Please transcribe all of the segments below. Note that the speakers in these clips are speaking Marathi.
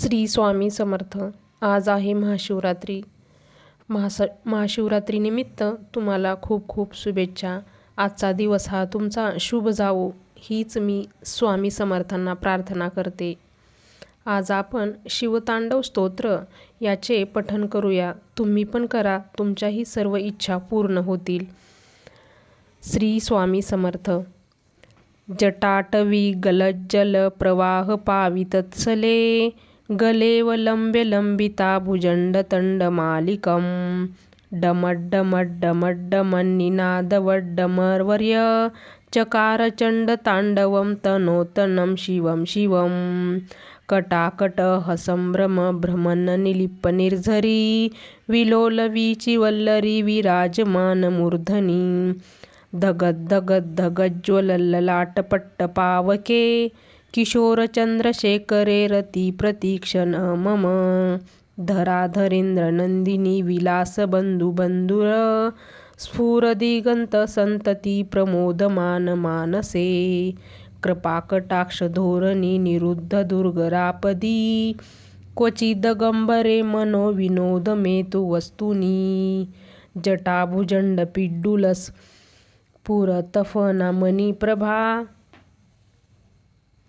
श्री स्वामी समर्थ. आज आहे महाशिवरात्री. महास महाशिवरात्रीनिमित्त तुम्हाला खूप खूप शुभेच्छा. आजचा दिवस हा तुमचा शुभ जावो हीच मी स्वामी समर्थांना प्रार्थना करते. आज आपण शिवतांडव स्तोत्र याचे पठन करूया. तुम्ही पण करा तुमच्याही सर्व इच्छा पूर्ण होतील. श्री स्वामी समर्थ. जटाटवी गलज्जल प्रवाह पावितत्सले गलेवलम्ब्यलम्बिता भुजण्डतण्डमालिकं डमड्डमड्डमड्डमन्निनादवड्डमर्वर्य। चकारचण्डताण्डवं तनोतनं शिवं शिवं कटाकटहसम्भ्रमभ्रमन्निलिप्पनिर्झरी विलोलवीचिवल्लरी विराजमानमूर्धनि। पावके किशोरचन्द्रशेखरे रतिप्रतीक्षण मम धराधरेन्द्रनन्दिनी विलासबन्धुबन्धुर स्फुरदिगन्तसन्तती प्रमोदमानमानसे कृपाकटाक्षधोरणी निरुद्धदुर्गरापदी क्वचिदगम्बरे मनोविनोदमेतु वस्तूनि जटाभुजण्डपिड्डुलस्फुरतफनामणिप्रभा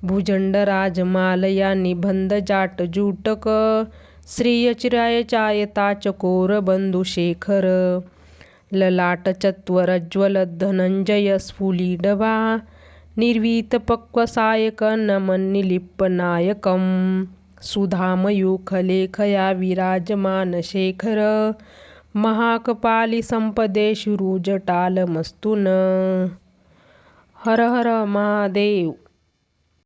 प्रसूनघूलिघोरनिविधूसराढिग्रपी पीठभू भुजण्डराजमालया निबन्धजाटजूटक श्रियचिरायचायताचकोरबन्धुशेखर ललाटचत्वरज्ज्वलधनञ्जयस्फुलिडभा निर्वीतपक्वसायकनमन्निलिप्पनायकं सुधामयूखलेखया विराजमानशेखर महाकपालिसम्पदे शिरुजटालमस्तु न हर हर महादेव।